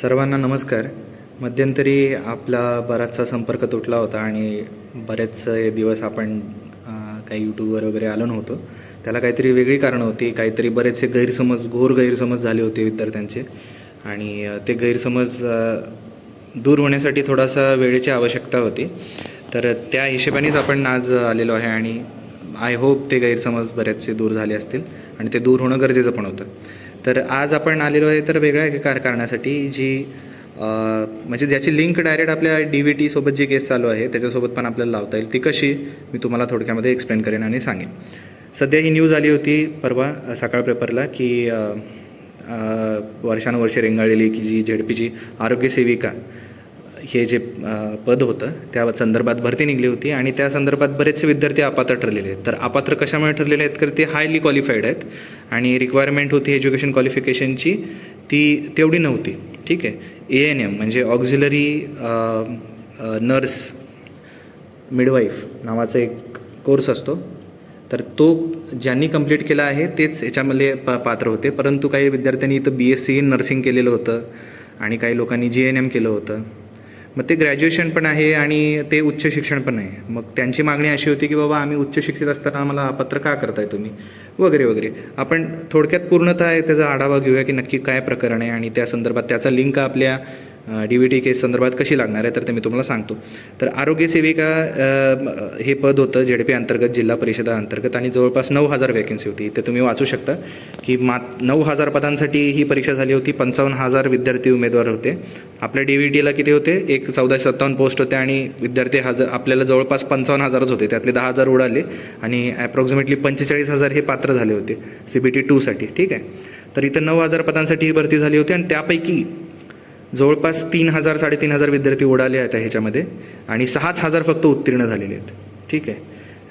सर्वांना नमस्कार. मध्यंतरी आपला बराचसा संपर्क तुटला होता आणि बरेच दिवस आपण काही यूट्यूबवर वगैरे आलो नव्हतो. त्याला काहीतरी वेगळी कारणं होती. काहीतरी बरेचसे गैरसमज घोर गैरसमज झाले होते विद्यार्थ्यांचे. आणि ते गैरसमज दूर होण्यासाठी थोडासा वेळेची आवश्यकता होती. तर त्या हिशेबानेच आपण आज आलेलो आहे आणि आय होप ते गैरसमज बरेचसे दूर झाले असतील आणि ते दूर होणं गरजेचं पण होतं. तर आज आपण आलेलो आहे तर वेगळ्या एका कारणासाठी जी म्हणजे ज्याची लिंक डायरेक्ट आपल्या डी व्ही टीसोबत जी केस चालू आहे त्याच्यासोबत पण आपल्याला लावता येईल. ती कशी मी तुम्हाला थोडक्यामध्ये एक्सप्लेन करेन आणि सांगेन. सध्या ही न्यूज आली होती परवा सकाळ पेपरला की वर्षानुवर्षे रेंगाळलेली की जी झेडपीची आरोग्यसेविका हे जे पद होतं त्या संदर्भात भरती निघली होती आणि त्या संदर्भात बरेचसे विद्यार्थी अपात्र ठरलेले आहेत. तर अपात्र कशामुळे ठरलेले आहेत? तर ते हायली क्वालिफाईड आहेत. आणि रिक्वायरमेंट होती एज्युकेशन क्वालिफिकेशनची ती तेवढी नव्हती. ठीक आहे? ए एन एम म्हणजे ऑक्झिलरी नर्स मिडवाईफ नावाचा एक कोर्स असतो. तर तो ज्यांनी कंप्लीट केला आहे तेच याच्यामध्ये प पात्र होते. परंतु काही विद्यार्थ्यांनी इथं B S C in nursing केलेलं होतं आणि काही लोकांनी जी एन एम केलं होतं. मग ते ग्रॅज्युएशन पण आहे आणि ते उच्च शिक्षण पण आहे. मग त्यांची मागणी अशी होती की बाबा आम्ही उच्च शिक्षित असताना आम्हाला अपात्र का करताय तुम्ही? वगैरे वगैरे. आपण थोडक्यात पूर्णतः त्याचा आढावा घेऊया की नक्की काय प्रकरण आहे आणि त्या संदर्भात त्याचा लिंक आपल्या डी व्ही टी केस संदर्भात कशी लागणार आहे तर ते मी तुम्हाला सांगतो. तर आरोग्य सेविका हे पद होतं झेड पी अंतर्गत जिल्हा परिषदा अंतर्गत आणि जवळपास नऊ हजार वॅकन्सी होती. ते तुम्ही वाचू शकता की मा नऊ हजार पदांसाठी ही परीक्षा झाली होती. पंचावन्न हजार विद्यार्थी उमेदवार होते. आपल्या डी व्ही टीला किती होते? एक चौदाशे सत्तावन्न पोस्ट होते आणि विद्यार्थी हजार आपल्याला जवळपास पंचावन्न हजारच होते. त्यातले दहा हजार उडाले आणि ॲप्रॉक्सिमेटली पंचेचाळीस हजार हे पात्र झाले होते. सी बी टी टूसाठी ठीक आहे? तर इथं नऊ हजार पदांसाठी ही भरती झाली होती आणि त्यापैकी जवळपास तीन हजार साडेतीन हजार विद्यार्थी उडाले आहेत ह्याच्यामध्ये आणि सहाच हजार फक्त उत्तीर्ण झालेले आहेत. ठीक आहे?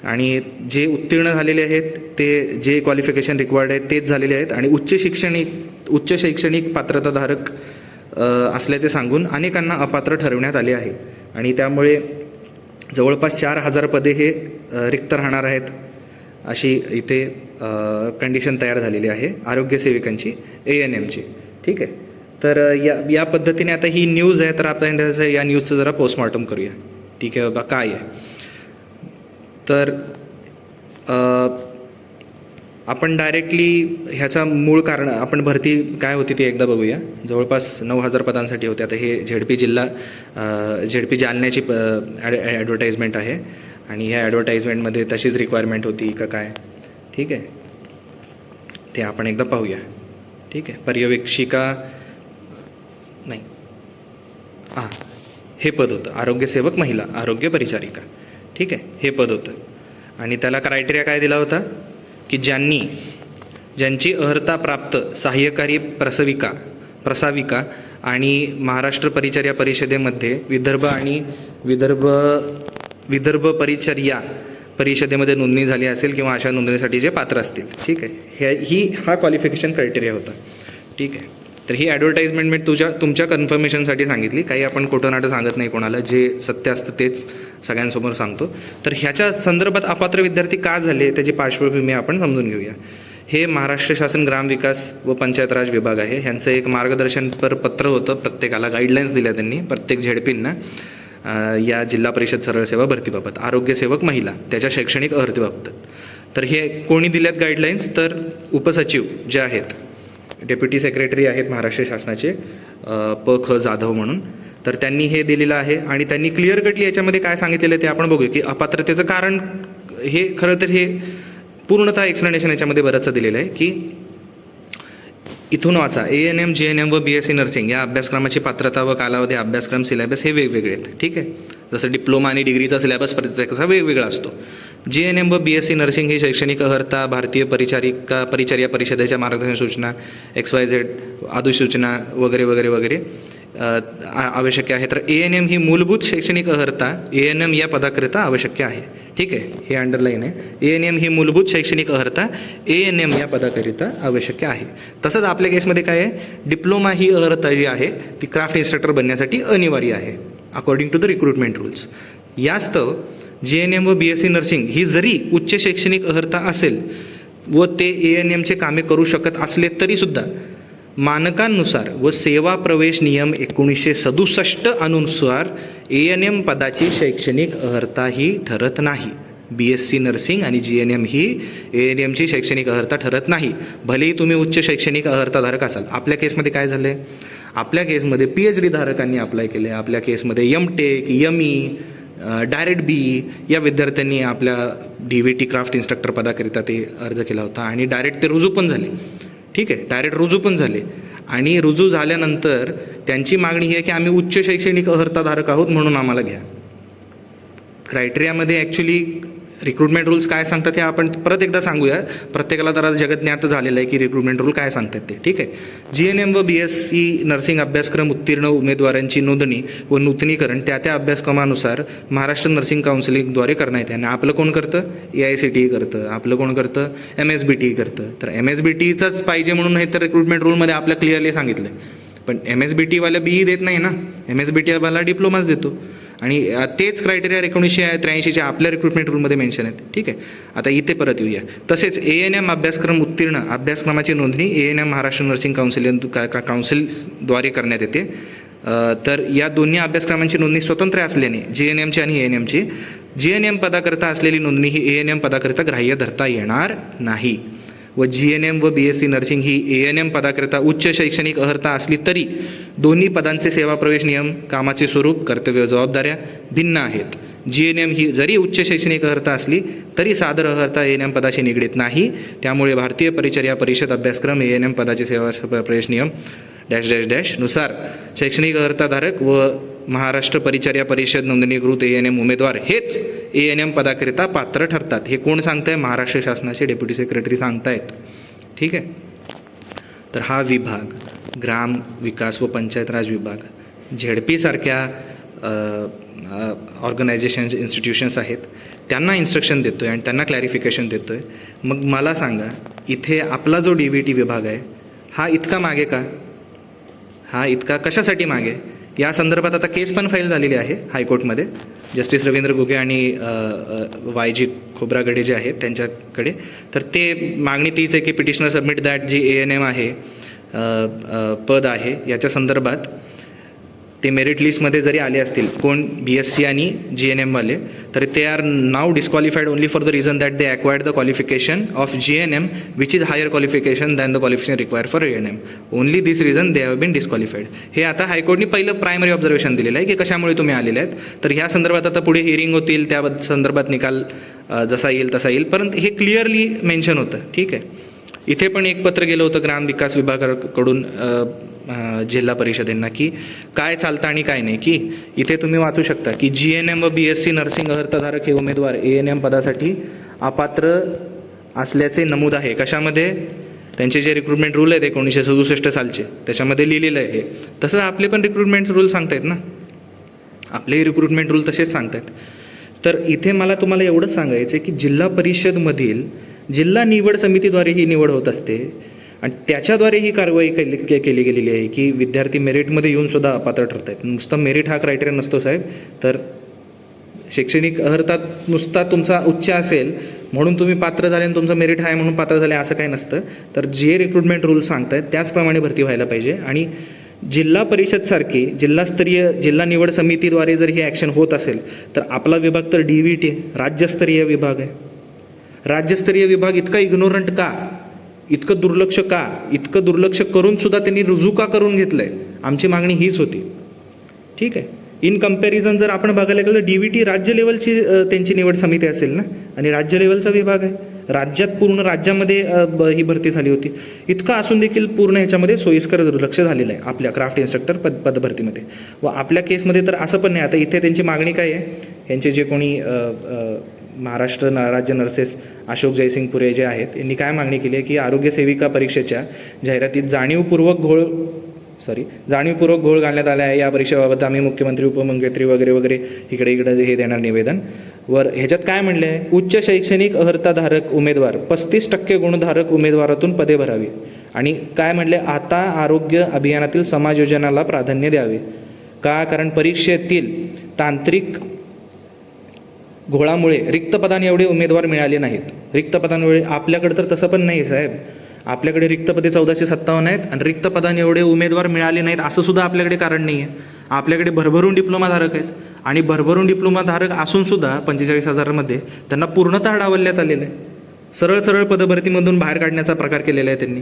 आणि जे उत्तीर्ण झालेले आहेत ते जे क्वालिफिकेशन रिक्वायर्ड आहेत तेच झालेले आहेत आणि उच्च शैक्षणिक उच्च शैक्षणिक पात्रताधारक असल्याचे सांगून अनेकांना अपात्र ठरवण्यात आले आहे. आणि त्यामुळे जवळपास चार हजार पदे हे रिक्त राहणार आहेत अशी इथे कंडिशन तयार झालेली आहे आरोग्यसेविकांची ए एन एमची ठीक आहे? तर या या पद्धतीने आता ही न्यूज आहे तर आपण त्याचं या न्यूजचं जरा पोस्टमॉर्टम करूया. ठीक आहे बाबा काय आहे? तर आपण डायरेक्टली ह्याचा मूळ कारण आपण भरती काय होती ती एकदा बघूया. जवळपास नऊ हजार पदांसाठी होते. आता हे झेडपी जिल्हा झेडपी जालन्याची प ॲड ॲडव्हर्टाईजमेंट आहे. आणि ह्या ॲडव्हर्टाईजमेंटमध्ये तशीच रिक्वायरमेंट होती का काय? ठीक आहे. ते आपण एकदा पाहूया. ठीक आहे. पर्यवेक्षिका नाही. हां हे पद होतं. आरोग्यसेवक महिला आरोग्य परिचारिका. ठीक आहे हे पद होतं. आणि त्याला क्रायटेरिया काय दिला होता? की ज्यांनी ज्यांची अर्हता प्राप्त सहाय्यकारी प्रसविका प्रसाविका आणि महाराष्ट्र परिचर्या परिषदेमध्ये विदर्भ आणि विदर्भ विदर्भ परिचर्या परिषदेमध्ये नोंदणी झाली असेल किंवा अशा नोंदणीसाठी जे पात्र असतील. ठीक आहे हे ही हा क्वालिफिकेशन क्रायटेरिया होता. ठीक आहे. तर ही ॲडव्हर्टाईजमेंट मी तुझ्या तुमच्या कन्फर्मेशनसाठी सांगितली. काही आपण खोटं नाटं सांगत नाही कोणाला. जे सत्य असतं तेच सगळ्यांसमोर सांगतो. तर ह्याच्या संदर्भात अपात्र विद्यार्थी का झाले त्याची पार्श्वभूमी आपण समजून घेऊया. हे महाराष्ट्र शासन ग्रामविकास व पंचायत राज विभाग आहे. ह्यांचं एक मार्गदर्शनपर पत्र होतं प्रत्येकाला. गाईडलाईन्स दिल्या त्यांनी प्रत्येक झेडपींना. या जिल्हा परिषद सरळ सेवा भरतीबाबत आरोग्यसेवक महिला त्याच्या शैक्षणिक अर्हतेबाबत तर हे कोणी दिल्यात गाईडलाईन्स तर उपसचिव जे आहेत डेप्युटी सेक्रेटरी आहेत महाराष्ट्र शासनाचे प ख जाधव म्हणून. तर त्यांनी हे दिलेलं आहे आणि त्यांनी क्लिअर कटली याच्यामध्ये काय सांगितलेलं आहे ते आपण बघूया की अपात्रतेचं कारण हे खरं तर हे पूर्णतः एक्सप्लेनेशन याच्यामध्ये बरंचसं दिलेलं आहे की इथून वाचा. A N M G N M व बी एस सी नर्सिंग या अभ्यासक्रमाची पात्रता व कालावधी अभ्यासक्रम सिलेबस हे वेगवेगळे आहेत. ठीक आहे? जसं डिप्लोमा आणि डिग्रीचा सिलेबस प्रत्येकाचा वेगवेगळा असतो. जी एन एम व बी एस सी नर्सिंग ही शैक्षणिक अर्हता भारतीय परिचारिका परिचर्या परिषदेच्या मार्गदर्शन सूचना एक्स वाय झेड अधिसूचना वगैरे वगैरे वगैरे. आवश्यक आहे. तर ए एन एम ही मूलभूत शैक्षणिक अर्हता ए एन एम या पदाकरिता आवश्यक आहे. ठीक आहे? हे अंडरलाईन आहे. ए एन एम ही मूलभूत शैक्षणिक अर्हता ए एन एम या पदाकरिता आवश्यक आहे. तसंच आपल्या केसमध्ये काय आहे? डिप्लोमा ही अर्हता जी आहे ती क्राफ्ट इन्स्ट्रक्टर बनण्यासाठी अनिवार्य आहे according to the recruitment rules यास्तव G N M व बी एस सी नर्सिंग ही जरी उच्च शैक्षणिक अर्हता असेल व ते ए एन एमचे कामे करू शकत असले तरीसुद्धा मानकांनुसार व सेवा प्रवेश नियम एकोणीसशे सदुसष्ट अनुसार ए एन एम पदाची शैक्षणिक अर्हता ही ठरत नाही. बी एस सी नर्सिंग आणि जी एन एम ही ए एन एमची शैक्षणिक अर्हता ठरत नाही. भलेही तुम्ही उच्च शैक्षणिक अर्हताधारक असाल. आपल्या केसमध्ये काय झालं आहे आपल्या केसमध्ये पी एच डी धारकांनी अप्लाय केले आपल्या केसमध्ये M tech M E direct B या विद्यार्थ्यांनी आपल्या D V T craft instructor पदाकरिता ते अर्ज केला होता आणि डायरेक्ट ते रुजू पण झाले. ठीक आहे डायरेक्ट रुजू पण झाले. आणि रुजू झाल्यानंतर त्यांची मागणी ही आहे की आम्ही उच्च शैक्षणिक अर्हताधारक आहोत म्हणून आम्हाला घ्या. क्रायटेरियामध्ये ॲक्च्युली रिक्रुटमेंट रूल्स काय सांगतात हे आपण परत एकदा सांगूया प्रत्येकाला तर आज जगज्ञात झालेलं आहे की रिक्रुटमेंट रूल काय सांगतात ते. ठीक आहे? जी एन एम व बी एस सी नर्सिंग अभ्यासक्रम उत्तीर्ण उमेदवारांची नोंदणी व नूतनीकरण त्या त्या अभ्यासक्रमानुसार महाराष्ट्र नर्सिंग काउन्सिलिंगद्वारे करण्यात येते. आणि आपलं कोण करतं? ए आय सी टी करतं. आपलं कोण करतं? एम एस बी टी करतं. तर एम एस बी टीचंच पाहिजे म्हणून हे तर रिक्रुटमेंट रूलमध्ये आपल्या क्लिअरली सांगितलं पण एम एस बी टीवाल्या बीई देत नाही ना. एम एस बी टीवाला डिप्लोमाच देतो. आणि तेच क्रायटेरिया एकोणीसशे त्र्याऐंशीच्या आपल्या रिक्रुटमेंट रूलमध्ये मेन्शन आहेत. ठीक आहे? आता इथे परत येऊया. तसेच ए एन एम अभ्यासक्रम उत्तीर्ण अभ्यासक्रमाची नोंदणी A N M Maharashtra nursing council का का- काउन्सिलद्वारे करण्यात येते. तर या दोन्ही अभ्यासक्रमांची नोंदणी स्वतंत्र असल्याने जी एन एमची आणि ए एन एमची जी एन एम पदाकरता असलेली नोंदणी ही ए एन एम पदाकरिता ग्राह्य धरता येणार नाही. व जी एन एम व बी एस सी नर्सिंग ही ए एन एम पदाकरिता उच्च शैक्षणिक अर्हता असली तरी दोन्ही पदांचे सेवा प्रवेश नियम कामाचे स्वरूप कर्तव्य जबाबदाऱ्या भिन्न आहेत. जी एन एम ही जरी उच्च शैक्षणिक अर्हता असली तरी सादर अर्हता ए एन एम पदाशी निगडीत नाही. त्यामुळे भारतीय परिचर्या परिषद अभ्यासक्रम ए एन एम पदाचे सेवा प्रवेश नियम डॅश डॅश डॅशनुसार शैक्षणिक अर्ताधारक व महाराष्ट्र परिचर्या परिषद नोंदणीकृत ए एन एम उमेदवार हेच ए एन एम पदाकरिता पात्र ठरतात. हे कोण सांगताय? महाराष्ट्र शासनाचे डेप्युटी सेक्रेटरी सांगतायत. ठीक आहे? तर हा विभाग ग्राम विकास व पंचायत राज विभाग झेडपीसारख्या ऑर्गनायझेशन इन्स्टिट्यूशन्स आहेत. त्यांना इन्स्ट्रक्शन देतो आहे आणि त्यांना क्लॅरिफिकेशन देतो आहे मग मला सांगा इथे आपला जो डी व्ही टी विभाग आहे हा इतका मागे का? हा इतका कशासाठी मागे? या संदर्भात आता केस पण फाईल झालेली आहे हायकोर्टमध्ये. जस्टिस रवींद्र गुगे आणि वाय जी खोब्रागडे जे आहेत त्यांच्याकडे. तर ते मागणी तीच आहे की petitioner submit that G A N M आहे पद आहे याच्या संदर्भात ते मेरिट लिस्टमध्ये जरी आले असतील कोण बी एस सी आणि जी एन एमवाले तर ते are now disqualified only for the reason that they acquired the qualification of G N M which is higher qualification than the qualification require for N M only this reason they have been disqualified हे आता हायकोर्टनी पहिलं primary observation दिलेलं आहे की कशामुळे तुम्ही आलेले आहेत. तर ह्या संदर्भात आता पुढे हिअरिंग होतील त्या संदर्भात निकाल जसा येईल तसा येईल. परंतु हे क्लिअरली मेन्शन होतं. ठीक आहे. इथे पण एक पत्र गेलं होतं ग्रामविकास विभागाकडून जिल्हा परिषदेंना की काय चालतं आणि काय नाही की इथे तुम्ही वाचू शकता की जी एन एम व बी एस सी नर्सिंग अर्थधारक हे उमेदवार ए एन एम पदासाठी अपात्र असल्याचे नमूद आहे. कशामध्ये? त्यांचे जे रिक्रुटमेंट रूल आहेत एकोणीसशे सदुसष्ट सालचे त्याच्यामध्ये लिहिलेलं आहे तसंच तसं आपले पण रिक्रुटमेंट रूल सांगतायत ना? आपलेही रिक्रुटमेंट रूल तसेच सांगतायत. तर इथे मला तुम्हाला एवढंच सांगायचं आहे की जिल्हा परिषदमधील जिल्हा निवड समितीद्वारे ही निवड होत असते. आणि त्याच्याद्वारे ही कारवाई केली के- केली गेलेली आहे की विद्यार्थी मेरिटमध्ये येऊन सुद्धा अपात्र ठरत आहेत नुसतं मेरिट हा क्रायटेरिया नसतो साहेब. तर शैक्षणिक अर्थात नुसता तुमचा उच्च असेल म्हणून तुम्ही पात्र झाले आणि तुमचं मेरिट आहे म्हणून पात्र झाले असं काही नसतं. तर जे रिक्रुटमेंट रूल सांगतायत त्याचप्रमाणे भरती व्हायला पाहिजे. आणि जिल्हा परिषदसारखी जिल्हास्तरीय जिल्हा निवड समितीद्वारे जर ही ॲक्शन होत असेल तर आपला विभाग तर डी व्ही टी राज्यस्तरीय विभाग आहे. राज्यस्तरीय विभाग इतका इग्नोरंट का? इतकं दुर्लक्ष का? इतकं दुर्लक्ष करूनसुद्धा त्यांनी रुजू का करून घेतलं आहे आमची मागणी हीच होती. ठीक आहे. इन कंपॅरिझन जर आपण बघायला गेलं तर डी व्ही टी राज्य लेवलची त्यांची निवड समिती असेल ना? आणि राज्य लेवलचा विभाग आहे. राज्यात पूर्ण राज्यामध्ये ब- ही भरती झाली होती. इतकं असून देखील पूर्ण ह्याच्यामध्ये सोयीस्कर दुर्लक्ष झालेलं आहे आपल्या क्राफ्ट इन्स्ट्रक्टर पद पदभरतीमध्ये. व आपल्या केसमध्ये तर असं पण नाही. आता इथे त्यांची मागणी काय आहे? यांचे जे कोणी महाराष्ट्र न राज्य नर्सेस अशोक जयसिंगपुरे जे आहेत यांनी काय मागणी केली आहे की आरोग्यसेविका परीक्षेच्या जाहिरातीत जाणीवपूर्वक घोळ सॉरी जाणीवपूर्वक घोळ घालण्यात आला आहे. या परीक्षेबाबत आम्ही मुख्यमंत्री उपमुख्यमंत्री वगैरे वगैरे इकडे इकडे हे देणार निवेदन. वर ह्याच्यात काय म्हणलं आहे उच्च शैक्षणिक अर्हताधारक उमेदवार पस्तीस टक्के गुणधारक उमेदवारातून पदे भरावी. आणि काय म्हणले आता आरोग्य अभियानातील समाज योजनाला प्राधान्य द्यावे. का? कारण परीक्षेतील तांत्रिक घोळामुळे रिक्तपदांने एवढे उमेदवार मिळाले नाहीत. रिक्त पदांमुळे आपल्याकडं तर तसं पण नाही साहेब. आपल्याकडे रिक्त पदे चौदाशे सत्तावन्न आहेत आणि रिक्त पदाने एवढे उमेदवार मिळाले नाहीत असं सुद्धा आपल्याकडे कारण नाही आहे आपल्याकडे भरभरून डिप्लोमाधारक आहेत आणि भरभरून डिप्लोमाधारक असूनसुद्धा पंचेचाळीस हजारामध्ये त्यांना पूर्णतः डावलण्यात आलेलं आहे. सरळ सरळ पदभरतीमधून बाहेर काढण्याचा प्रकार केलेला आहे त्यांनी.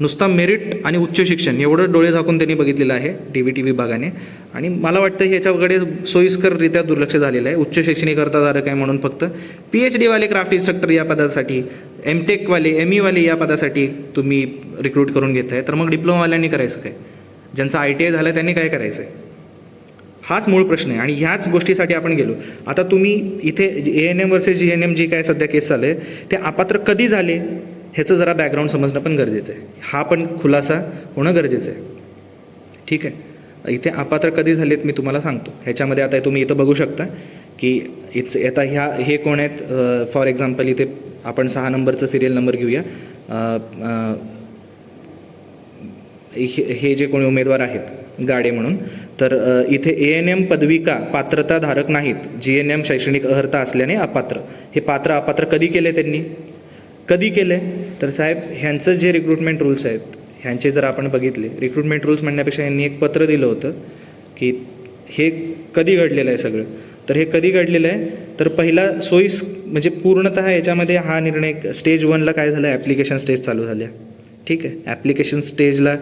नुसता मेरिट आणि उच्च शिक्षण एवढं डोळे झाकून त्यांनी बघितलेलं आहे डी व्ही टी विभागाने आणि मला वाटतं ह्याच्याकडे सोयीस्कररित्या दुर्लक्ष झालेलं आहे. उच्च शैक्षणिक अर्जाधारक आहे म्हणून फक्त. पी एच डीवाले क्राफ्ट इन्स्ट्रक्टर या पदासाठी एम टेकवाले एम ईवाले या पदासाठी तुम्ही रिक्रूट करून घेत आहे तर मग डिप्लोमावाल्यांनी करायचं काय? ज्यांचं आय टी आय झालं त्यांनी काय करायचं आहे हाच मूळ प्रश्न आहे. आणि ह्याच गोष्टीसाठी आपण गेलो. आता तुम्ही इथे A N M versus G N M जी काय सध्या केस चालू आहे ते अपात्र कधी झाले? ह्याचं जरा बॅकग्राऊंड समजणं पण गरजेचं आहे. हा पण खुलासा होणं गरजेचं आहे. ठीक आहे? इथे अपात्र कधी झालेत मी तुम्हाला सांगतो. ह्याच्यामध्ये आता तुम्ही इथं बघू शकता की इट्स आता ह्या हे कोण आहेत? फॉर एक्झाम्पल इथे आपण सहा नंबरचं सिरियल नंबर घेऊया. हे हे जे कोणी उमेदवार आहेत गाडे म्हणून तर इथे ए एन एम पदविका पात्रताधारक नाहीत. जी एन एम शैक्षणिक अर्हता असल्याने अपात्र. हे पात्र अपात्र कधी केले त्यांनी? कधी केले? तर साहेब ह्यांचं जे रिक्रुटमेंट रूल्स आहेत ह्यांचे जर आपण बघितले रिक्रुटमेंट रूल्स म्हणण्यापेक्षा यांनी एक पत्र दिलं होतं की हे कधी घडलेलं आहे सगळं? तर हे कधी घडलेलं आहे? तर पहिला सोयीस म्हणजे पूर्णतः याच्यामध्ये हा निर्णय स्टेज वनला काय झालं? ॲप्लिकेशन स्टेज चालू झाल्या. ठीक आहे? ॲप्लिकेशन स्टेजला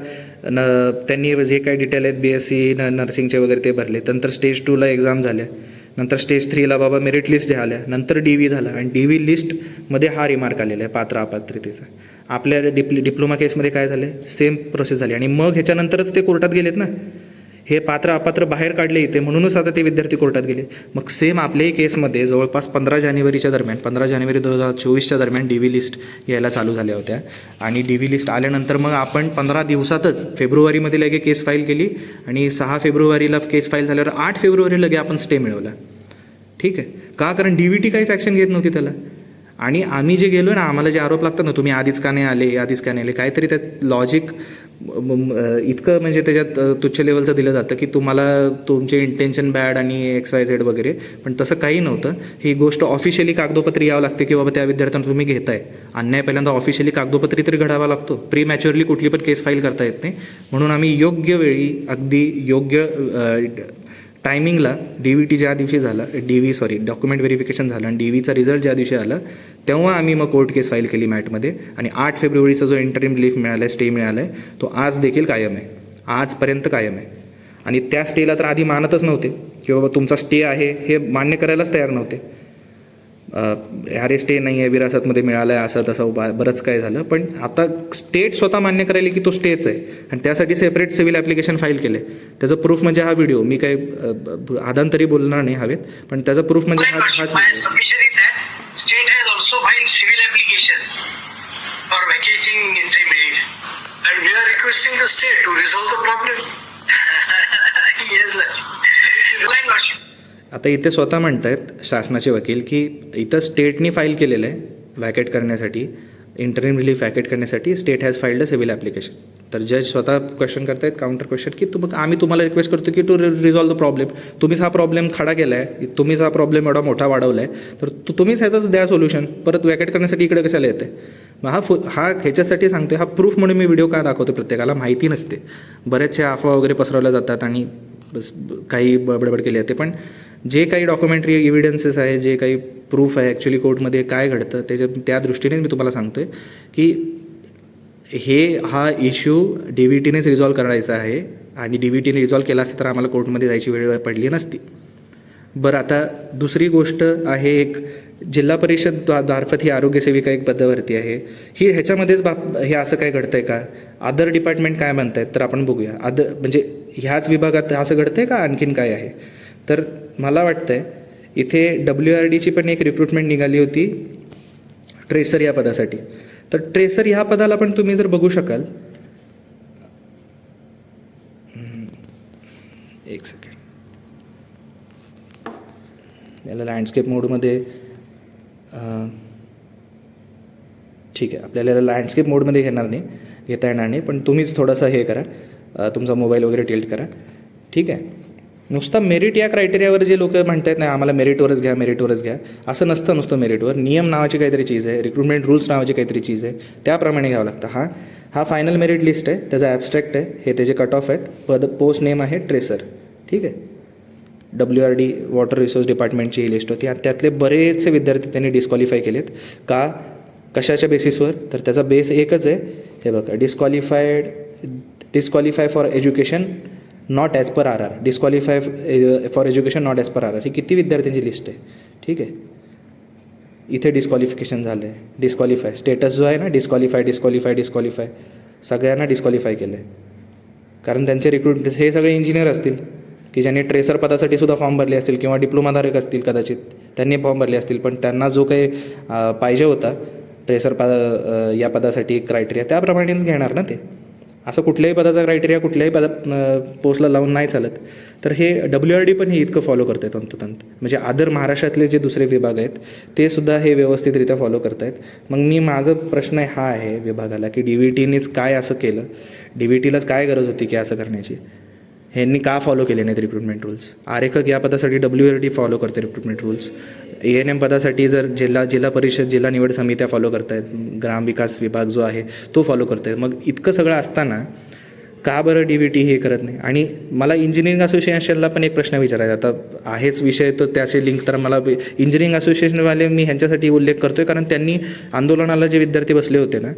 न त्यांनी जे काही डिटेल आहेत बी एस सी न नर्सिंगचे वगैरे ते भरले. नंतर स्टेज टूला एक्झाम झाल्या. नंतर स्टेज थ्रीला बाबा मेरिट लिस्ट झाल्या. नंतर डी व्ही झाला. आणि डी व्ही लिस्टमध्ये हा रिमार्क आलेला आहे पात्र अपात्रतेचा. आपल्या डिप्ल डिप्लोमा केसमध्ये काय झालं सेम प्रोसेस झाली. आणि मग ह्याच्यानंतरच ते कोर्टात गेलेत ना? हे पात्र अपात्र बाहेर काढले इथे म्हणूनच आता ते विद्यार्थी कोर्टात गेले. मग सेम आपल्याही केसमध्ये जवळपास पंधरा जानेवारीच्या दरम्यान पंधरा जानेवारी दोन हजार चोवीसच्या दरम्यान डी व्ही लिस्ट यायला चालू झाल्या होत्या. आणि डी व्ही लिस्ट आल्यानंतर मग आपण पंधरा दिवसातच फेब्रुवारीमध्ये लगे केस फाईल केली आणि सहा फेब्रुवारीला केस फाईल झाल्यावर आठ फेब्रुवारी लगे आपण स्टे मिळवला. ठीक आहे? का? कारण डी व्ही टी काहीच ॲक्शन घेत नव्हती त्याला. आणि आम्ही जे गेलो ना आम्हाला जे आरोप लागतात ना तुम्ही आधीच का नाही आले? आधीच का नाही आले? काहीतरी त्यात लॉजिक इतकं म्हणजे त्याच्यात तुच्छ लेवलचं दिलं जातं की तुम्हाला तुमचे इंटेन्शन बॅड आणि एक्स वाय झेड वगैरे पण तसं काही नव्हतं. ही गोष्ट ऑफिशियली कागदोपत्री यावं लागते की बाबा त्या विद्यार्थ्यांना तुम्ही घेताय. अन्याय पहिल्यांदा ऑफिशियली कागदोपत्री तरी घडावा लागतो. प्री मॅच्युअरली कुठली पण केस फाईल करता येत नाही. म्हणून आम्ही योग्य वेळी अगदी योग्य टायमिंगला डी व्ही टी ज्या दिवशी झाला D V sorry document verification झालं आणि डी व्हीचा रिझल्ट ज्या दिवशी आला तेव्हा आम्ही मग कोर्ट केस फाईल केली मॅटमध्ये आणि आठ फेब्रुवारीचा जो इंटरिम रिलीफ मिळाला आहे स्टे मिळाला आहे तो आज देखील कायम आहे. आजपर्यंत कायम आहे. आणि त्या स्टेला तर आधी मानतच नव्हते. की बाबा तुमचा स्टे आहे हे मान्य करायलाच तयार नव्हते. अरे स्टे नाही आहे विरासतमध्ये मिळालं आहे असं तसं बा- बरंच काय झालं. पण आता स्टेट स्वतः मान्य करायला की तो स्टेच आहे. आणि त्यासाठी सेपरेट सिव्हिल ॲप्लिकेशन फाईल केले त्याचं प्रूफ म्हणजे हा व्हिडिओ मी काही आदांतरी बोलणार नाही हवेत. पण त्याचं प्रूफ म्हणजे हा हाच also filed civil application for vacating interim relief. And we are requesting the state to resolve the problem. yes, sir. Line worship. आता इथे स्वतः म्हणतायत शासनाचे वकील की इथं स्टेटनी फाईल केलेलं आहे वॅकेट करण्यासाठी इंटरिम रिलीफ वॅकेट करण्यासाठी state has filed a civil application तर जज स्वतः क्वेश्चन करतायत काउंटर क्वेश्चन की तुम आम्ही तुम्हाला रिक्वेस्ट करतो की टू रिझॉल्व द प्रॉब्लेम तुम्हीच हा प्रॉब्लेम खडा केला आहे तुम्हीच हा प्रॉब्लेम एवढा मोठा वाढवला आहे तर तु तुम्हीच ह्याचंच द्या सोल्युशन परत वॅकेट करण्यासाठी इकडे कशाला येते मग हा फु हा ह्याच्यासाठी सांगतो हा प्रूफ म्हणून मी व्हिडिओ का दाखवतो प्रत्येकाला माहिती नसते. बरेचशा अफवा वगैरे पसरवल्या जातात आणि बस काही बडबड केली जाते. पण जे काही डॉक्युमेंटरी एव्हिडन्सेस आहे जे काही प्रूफ आहे ॲक्च्युली कोर्टमध्ये काय घडतं त्याच्या त्या दृष्टीने मी तुम्हाला सांगतो आहे की हे हा इश्यू डी व्ही टीनेच रिझॉल्व करायचा आहे. आणि डी व्ही टीने रिझॉल्व केला असता तर आम्हाला कोर्टमध्ये जायची वेळ पडली नसती. बरं आता दुसरी गोष्ट आहे एक जिल्हा परिषद द्वा- मार्फत ही आरोग्य सेविका एक पदावरती आहे. ही ह्याच्यामध्येच बाप हे असं काय घडतंय का? अदर डिपार्टमेंट काय म्हणत आहेत तर आपण बघूया. अदर म्हणजे ह्याच विभागात असं घडतंय का? आणखीन काय आहे? तर मला वाटतंय इथे डब्ल्यू आर डीची पण एक रिक्रुटमेंट निघाली होती ट्रेसर या पदासाठी. तर ट्रेसर ह्या पदाला पण तुम्ही जर बघू शकाल. एक सेकंड याला लँडस्केप मोडमध्ये ठीक आहे. आपल्याला याला लँडस्केप मोडमध्ये घेणार नाही. घेता येणार नाही पण तुम्हीच थोडंसं हे करा. तुमचा मोबाईल वगैरे टिल्ट करा. ठीक आहे? नुसतं मेरिट या क्रायटेरियावर जे लोक म्हणत आहेत नाही आम्हाला मेरिटवरच घ्या मेरिटवरच घ्या. असं नसतं नुसतं मेरिटवर नियम नावाची काहीतरी चीज आहे रिक्रुटमेंट रूल्स नावाची काहीतरी चीज आहे. त्याप्रमाणे घ्यावं लागतं. हा हा फायनल मेरिट लिस्ट आहे त्याचा ॲबस्ट्रॅक्ट आहे. हे त्याचे कट ऑफ आहेत. पद पोस्ट नेम आहे ट्रेसर ठीक आहे? W R D water resource डिपार्टमेंटची ही लिस्ट होती. आणि त्यातले बरेचसे विद्यार्थी त्यांनी डिस्क्वालिफाय केलेत. का? कशाच्या बेसिसवर तर त्याचा बेस एकच आहे. हे बघा disqualified disqualify for education not as per R R disqualify for education not as per R R ही किती विद्यार्थ्यांची लिस्ट आहे? ठीक आहे? इथे डिस्क्वालिफिकेशन झालं आहे डिस्क्वालिफाय स्टेटस जो आहे ना डिस्क्वालिफाय डिस्क्वालिफाय डिस्क्वालिफाय सगळ्यांना डिस्क्वालिफाय केलं आहे कारण त्यांचे रिक्रूट हे सगळे इंजिनियर असतील. की ज्यांनी ट्रेसर पदासाठी सुद्धा फॉर्म भरले असतील किंवा डिप्लोमाधारक असतील कदाचित. त्यांनी फॉर्म भरले असतील. पण त्यांना जो काही पाहिजे होता ट्रेसर पद या पदासाठी क्रायटेरिया त्याप्रमाणेच घेणार ना ते. असं कुठल्याही पदाचा क्रायटेरिया कुठल्याही पदा पोस्टला लावून नाही चालत. तर हे डब्ल्यू आर डी पण हे इतकं फॉलो करत आहेत तंतोतंत. म्हणजे आदर महाराष्ट्रातले जे दुसरे विभाग आहेत ते सुद्धा हे व्यवस्थितरित्या फॉलो करत आहेत मग मी माझं प्रश्न हा आहे विभागाला की डी व्ही टीनेच काय असं केलं? डी व्ही टीलाच काय गरज होती की असं करण्याची? ह्यांनी का फॉलो केले नाहीत रिक्रुटमेंट रूल्स आरेखक या पदासाठी डब्ल्यू आर डी फॉलो करते recruitment rules A N M पदासाठी जर जिल्हा जिल्हा परिषद जिल्हा निवड समित्या फॉलो करतायत ग्रामविकास विभाग जो आहे तो फॉलो करतोय मग इतकं सगळं असताना का बरं डी व्ही टी हे करत नाही? आणि मला इंजिनिअरिंग असोसिएशनला पण एक प्रश्न विचारायचा आता आहेच विषय तो त्याचे लिंक तर मला इंजिनिअरिंग असोसिएशनवाले मी ह्यांच्यासाठी उल्लेख करतो आहे कारण त्यांनी आंदोलनाला जे विद्यार्थी बसले होते ना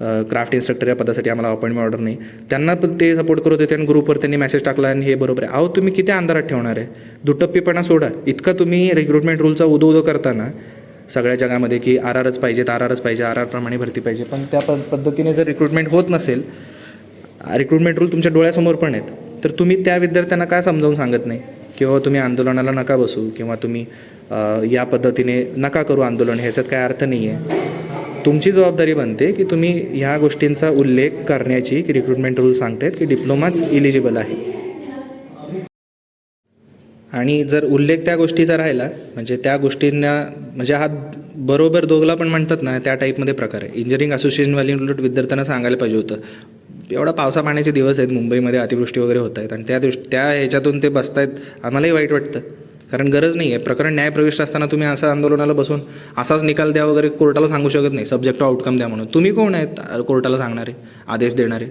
क्राफ्ट इन्स्ट्रक्टर या पदासाठी आम्हाला अपॉइंटमेंट ऑर्डर नाही. त्यांना पण ते सपोर्ट करत होते आणि ग्रुपवर त्यांनी मेसेज टाकला आणि हे बरोबर आहे. अहो तुम्ही किती अंधारात ठेवणार आहे? दुटप्पीपणा सोडा. इतका तुम्ही रिक्रुटमेंट रूलचा उदो उदो करताना सगळ्या जगामध्ये की आर आरच पाहिजेत आर आरच पाहिजे आर आर प्रमाणे भरती पाहिजे. पण त्या प पद्धतीने जर रिक्रुटमेंट होत नसेल रिक्रुटमेंट रूल तुमच्या डोळ्यासमोर पण आहेत. तर तुम्ही त्या विद्यार्थ्यांना काय समजावून सांगत नाही? किंवा तुम्ही आंदोलनाला नका बसू किंवा तुम्ही या पद्धतीने नका करू आंदोलन ह्याच्यात काय अर्थ नाही आहे तुमची जबाबदारी बनते की तुम्ही ह्या गोष्टींचा उल्लेख करण्याची की रिक्रुटमेंट रूल सांगतायत की डिप्लोमाच इलिजिबल आहे. आणि जर उल्लेख त्या गोष्टीचा राहिला म्हणजे त्या गोष्टींना म्हणजे हा बरोबर दोघला पण म्हणतात ना त्या टाईपमध्ये प्रकार आहे. इंजिनिअरिंग असोसिएशनवाली उलट विद्यार्थ्यांना सांगायला पाहिजे होतं. एवढा पावसा पाण्याचे दिवस आहेत मुंबईमध्ये अतिवृष्टी वगैरे होत आहेत आणि त्या दृष्ट त्या ह्याच्यातून ते बसत आहेत आम्हालाही वाईट वाटतं. कारण गरज नाही आहे प्रकरण न्यायप्रविष्ट असताना तुम्ही असं आंदोलनाला बसून असाच निकाल द्या वगैरे कोर्टाला सांगू शकत नाही. सब्जेक्ट आउटकम द्या म्हणून. तुम्ही कोण आहेत कोर्टाला सांगणारे? आदेश देणारे?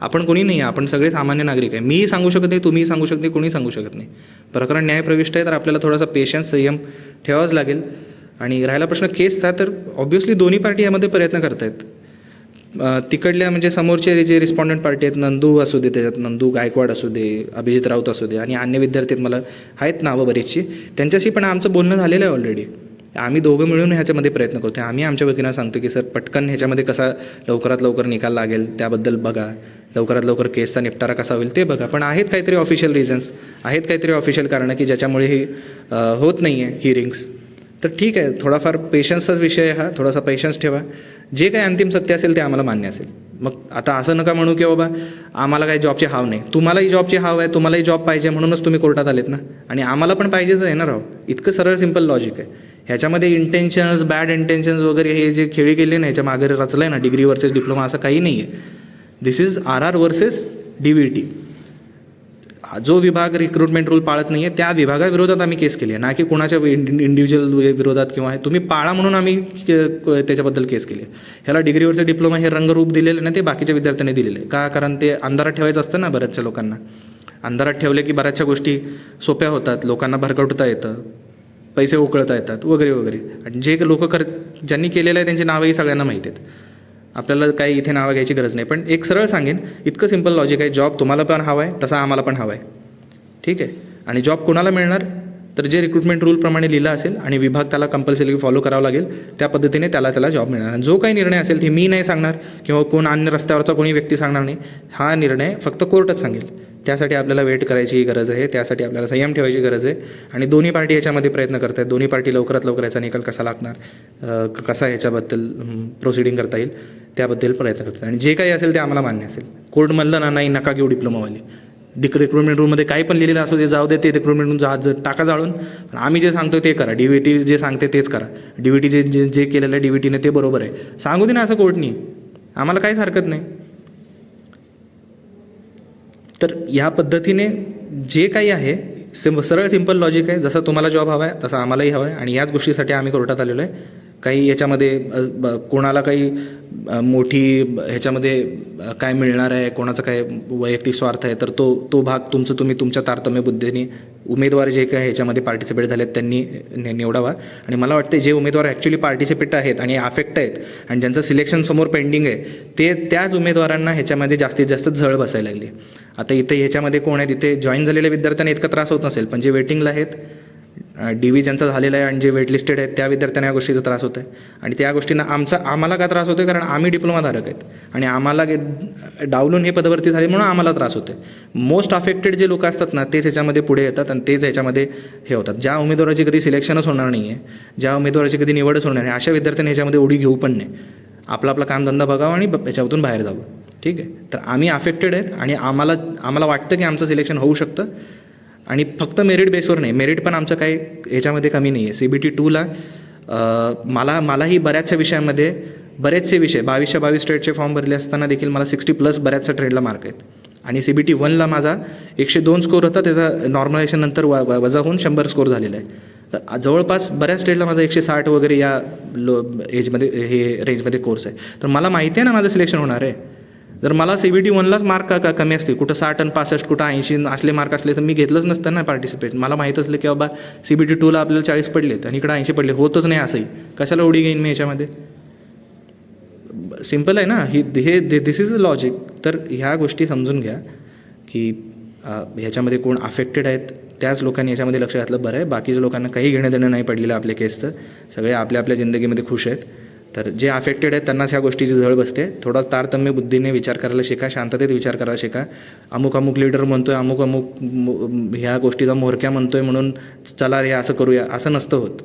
आपण कोणी नाही आपण सगळे सामान्य नागरिक आहे. मीही सांगू शकत नाही तुम्हीही सांगू शकत नाही कोणीही सांगू शकत नाही. प्रकरण न्यायप्रविष्ट आहे तर आपल्याला थोडासा पेशन्स संयम ठेवावाच लागेल. आणि राहिला प्रश्न केसचा तर ऑब्व्हियसली दोन्ही पार्टी यामध्ये प्रयत्न करत आहेत तिकडल्या म्हणजे समोरचे जे रिस्पॉन्डंट पार्टी आहेत नंदू असू दे त्याच्यात नंदू गायकवाड असू दे अभिजित राऊत असू दे आणि अन्य विद्यार्थी आहेत मला आहेत नावं बरीचशी. त्यांच्याशी पण आमचं बोलणं झालेलं आहे ऑलरेडी आम्ही दोघं मिळून ह्याच्यामध्ये प्रयत्न करतो आम्ही आमच्या वतीनं सांगतो की सर पटकन ह्याच्यामध्ये कसा लवकरात लवकर निकाल लागेल त्याबद्दल बघा. लवकरात लवकर केसचा निपटारा कसा होईल ते बघा. पण आहेत काहीतरी ऑफिशियल रिझन्स आहेत काहीतरी ऑफिशियल कारणं की ज्याच्यामुळे ही होत नाही आहे हिअरिंग्स तर ठीक आहे थोडाफार पेशन्सचाच विषय हा थोडासा पेशन्स ठेवा. जे काही अंतिम सत्य असेल ते आम्हाला मान्य असेल. मग आता असं नका म्हणू की बाबा आम्हाला काही जॉबची हाव नाही. तुम्हालाही जॉबची हाव आहे तुम्हालाही जॉब पाहिजे म्हणूनच तुम्ही कोर्टात आलेत ना. आणि आम्हाला पण पाहिजेच आहे ना राव. इतकं सरळ सिंपल लॉजिक आहे. ह्याच्यामध्ये इंटेन्शन्स बॅड इंटेन्शन्स वगैरे हे जे खेळी केले ना ह्याच्या मागे रचलं आहे ना डिग्री वर्सेस डिप्लोमा असं काही नाही आहे this is R R versus D V T जो विभाग रिक्रुटमेंट रूल पाळत नाही आहे त्या विभागाविरोधात आम्ही केस केली आहे ना की कुणाच्या इंडिव्हिज्युअल विरोधात किंवा आहे तुम्ही पाळा म्हणून आम्ही के- त्याच्याबद्दल केस केली आहे ह्याला डिग्रीवरचे डिप्लोमा हे रंगरूप दिलेलं आहे ना ते बाकीच्या विद्यार्थ्यांनी दिलेले का? कारण ते अंधारात ठेवायचं असतं ना बऱ्याचशा लोकांना. अंधारात ठेवले की बऱ्याचशा गोष्टी सोप्या होतात लोकांना भरकटता येतं पैसे उकळता येतात वगैरे वगैरे. आणि जे लोक कर ज्यांनी केलेलं आहे त्यांची नावंही सगळ्यांना माहिती आहेत. आपल्याला काही इथे नावं घ्यायची गरज नाही. पण एक सरळ सांगेन इतकं सिंपल लॉजिक आहे जॉब तुम्हाला पण हवा आहे तसा आम्हाला पण हवा आहे ठीक आहे? आणि जॉब कोणाला मिळणार? तर जे रिक्रुटमेंट रूलप्रमाणे लिहिलं असेल आणि विभाग त्याला कंपल्सरी फॉलो करावा लागेल त्या पद्धतीने त्याला त्याला जॉब मिळणार. आणि जो काही निर्णय असेल ते मी नाही सांगणार किंवा कोण अन्य रस्त्यावरचा कोणी व्यक्ती सांगणार नाही हा निर्णय फक्त कोर्टच सांगेल. त्यासाठी आपल्याला वेट करायची गरज आहे त्यासाठी आपल्याला संयम ठेवायची गरज आहे आणि दोन्ही पार्टी याच्यामध्ये प्रयत्न करत आहेत दोन्ही पार्टी लवकरात लवकर याचा निकाल कसा लागणार क- कसा ह्याच्याबद्दल प्रोसिडिंग करता येईल त्याबद्दल प्रयत्न करतात आणि जे काही असेल ते आम्हाला मान्य असेल. कोर्ट म्हणलं ना नाही नका घेऊ डिप्लोमावाली डिक रिक्रुटमेंट रूममध्ये काही पण लिहिलेलं असू दे जाऊ दे ते रिक्रुटमेंट रूम जा टाका जाळून पण आम्ही जे सांगतो ते करा. डी व्ही टी जे सांगते तेच करा. डी व्ही टी जे जे जे केलेलं आहे डी व्ही टीने ते बरोबर आहे. सांगू दे ना असं कोर्टनी. आम्हाला काहीच हरकत नाही. तर या पद्धतीने जे काही आहे सिम सरळ सिंपल लॉजिक आहे जसं तुम्हाला जॉब हवा आहे तसं आम्हालाही हवा आहे आणि याच गोष्टीसाठी आम्ही कोर्टात आलेलो आहे. काही याच्यामध्ये ब- कोणाला काही मोठी ह्याच्यामध्ये काय मिळणार आहे कोणाचा काय वैयक्तिक स्वार्थ आहे तर तो तो भाग तुमचं तुम्ही तुमच्या तारतम्य बुद्धीने उमेदवार जे काय ह्याच्यामध्ये पार्टिसिपेट झालेत त्यांनी निवडावा. आणि मला वाटते जे उमेदवार ॲक्च्युली पार्टिसिपेट आहेत आणि अफेक्ट आहेत आणि ज्यांचं सिलेक्शन समोर पेंडिंग आहे ते त्याच उमेदवारांना ह्याच्यामध्ये जास्तीत जास्त झळ बसायला लागली. आता इथे ह्याच्यामध्ये कोण आहेत इथे जॉईन झालेल्या विद्यार्थ्यांना इतका त्रास होत नसेल पण जे वेटिंगला आहेत डी व्ही ज्यांचा झालेला आहे आणि जे वेटलिस्टेड आहेत त्या विद्यार्थ्यांना या गोष्टीचा त्रास होतो आहे आणि त्या गोष्टींना आमचा आम्हाला का त्रास होतो आहे कारण आम्ही डिप्लोमाधारक आहेत. आणि आम्हाला गे- डावलून हे पदवर्ती झाले म्हणून आम्हाला त्रास होतो आहे मोस्ट अफेक्टेड जे लोक असतात ना तेच ह्याच्यामध्ये पुढे येतात आणि तेच ह्याच्यामध्ये हे होतात. ज्या उमेदवाराची कधी सिलेक्शनच होणार नाही आहे ज्या उमेदवाराची कधी निवडच होणार नाही अशा विद्यार्थ्यांनी ह्याच्यामध्ये उडी घेऊ पण नाही आपला आपला कामधंदा बघावा आणि याच्यातून बाहेर जावं. ठीक आहे? तर आम्ही अफेक्टेड आहेत आणि आम्हाला आम्हाला वाटतं की आमचं सिलेक्शन होऊ शकतं. आणि फक्त मेरिट बेसवर नाही. मेरिट पण आमचं काही ह्याच्यामध्ये कमी नाही आहे सी बी टी टूला मला मलाही बऱ्याचशा विषयांमध्ये बरेचसे विषय बावीसशे बावीस स्टेटचे फॉर्म भरले असताना देखील मला सिक्स्टी प्लस बऱ्याचशा ट्रेडला मार्क आहेत. आणि सी बी टी वनला माझा एकशे दोन स्कोर होता त्याचा नॉर्मलायझेशन नंतर व वजा होऊन शंभर स्कोर झालेला आहे. तर जवळपास बऱ्याच स्टेटला माझा एकशे साठ वगैरे या लो एजमध्ये हे रेंजमध्ये कोर्स आहे. तर मला माहिती आहे ना माझं सिलेक्शन होणार आहे? जर मला सी बी टी वनलाच मार्क का कमी असतील कुठं साठ आणि पासष्ट कुठं ऐंशी असले मार्क असले तर मी घेतलंच नसतं ना पार्टिसिपेट मला माहीत असलं की बाबा सी बी टी टूला आपल्याला चाळीस पडलेत आणि इकडं ऐंशी पडले. होतच नाही असंही. कशाला उडी घेईन मी याच्यामध्ये? सिंपल आहे ना. ही हे दिस इज अ लॉजिक तर ह्या गोष्टी समजून घ्या की ह्याच्यामध्ये कोण अफेक्टेड आहेत त्याच लोकांनी याच्यामध्ये लक्ष घातलं बरं आहे. बाकीच्या लोकांना काही घेणं देणं नाही पडलेलं आपल्या केसचं सगळे आपल्या आपल्या जिंदगीमध्ये खुश आहेत. तर जे अफेक्टेड आहेत त्यांनाच ह्या गोष्टीची झळ बसते. थोडा तारतम्य बुद्धीने विचार करायला शिका शांततेत विचार करायला शिका. अमुक अमुक लीडर म्हणतोय अमुक अमुक ह्या गोष्टीचा मोहरक्या म्हणतोय म्हणून चला रे असं करूया असं नसतं होत.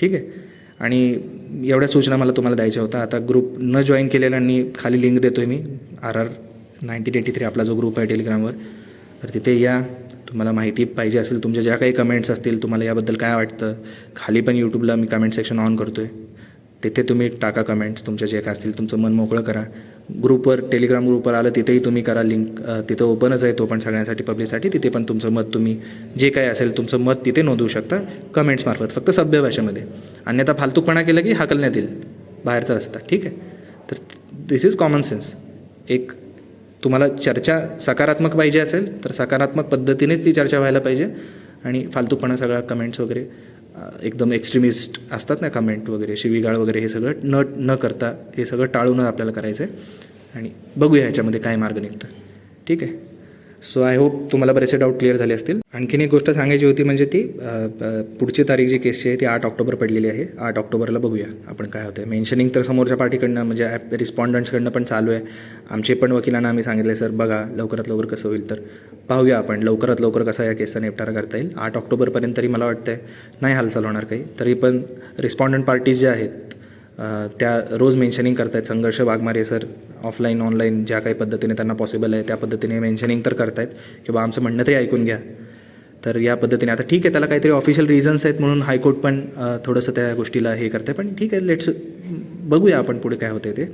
ठीक आहे? आणि एवढ्या सूचना मला तुम्हाला द्यायच्या होत्या. आता ग्रुप न जॉईन केलेल्यांनी खाली लिंक देतो आहे मी R R nineteen eighty three आपला जो ग्रुप आहे टेलिग्रामवर तर तिथे या. तुम्हाला माहिती पाहिजे असेल तुमच्या ज्या काही कमेंट्स असतील तुम्हाला याबद्दल काय वाटतं? खाली पण यूट्यूबला मी कमेंट सेक्शन ऑन करतो आहे तिथे तुम्ही टाका कमेंट्स तुमच्या जे काय असतील तुमचं मन मोकळं करा. ग्रुपवर टेलिग्राम ग्रुपवर आलं तिथेही तुम्ही करा लिंक तिथं ओपनच आहे तो पण सगळ्यांसाठी पब्लिकसाठी तिथे पण तुमचं मत तुम्ही जे काय असेल तुमचं मत तिथे नोंदवू शकता कमेंट्समार्फत फक्त सभ्य भाषेमध्ये. अन्यथा फालतूपणा केलं की हाकलण्यात येईल बाहेरचा रस्ता ठीक आहे? तर दिस इज कॉमन सेन्स एक तुम्हाला चर्चा सकारात्मक पाहिजे असेल तर सकारात्मक पद्धतीनेच ती चर्चा व्हायला पाहिजे. आणि फालतूपणा सगळा कमेंट्स वगैरे एकदम एक्स्ट्रीमिस्ट असतात ना कमेंट वगैरे शिवीगाळ वगैरे हे सगळं न न करता हे सगळं टाळूनच आपल्याला करायचं आहे आणि बघूया ह्याच्यामध्ये काय मार्ग निघतो ठीक आहे? सो आय होप तुम्हाला बरेचसे डाऊट क्लिअर झाले असतील. आणखीन एक गोष्ट सांगायची होती म्हणजे ती पुढची तारीख जी केसची आहे ती आठ ऑक्टोबर पडलेली आहे. आठ ऑक्टोबरला बघूया आपण काय होतं मेन्शनिंग तर समोरच्या पार्टीकडनं म्हणजे ॲप रिस्पॉन्डंट्सकडनं पण चालू आहे. आमचे पण वकिलांना आम्ही सांगितले सर बघा लवकरात लवकर कसं होईल तर पाहूया आपण लवकरात लवकर कसा या केसचा निपटारा करता येईल. आठ ऑक्टोबरपर्यंत तरी मला वाटतं आहे नाही हालचाल होणार काही. तरी पण रिस्पॉन्डंट पार्टीज ज्या आहेत त्या रोज मेन्शनिंग करतायत. संघर्ष वाघमारे सर ऑफलाईन ऑनलाईन ज्या काही पद्धतीने त्यांना पॉसिबल आहे त्या पद्धतीने मेन्शनिंग तर करतायत. किंवा आमचं म्हणणं तरी ऐकून घ्या. तर या पद्धतीने. आता ठीक आहे त्याला काहीतरी ऑफिशियल रिझन्स आहेत म्हणून हायकोर्ट पण थोडंसं त्या गोष्टीला हे करते पण ठीक आहे लेट्स बघूया आपण पुढे काय होते ते.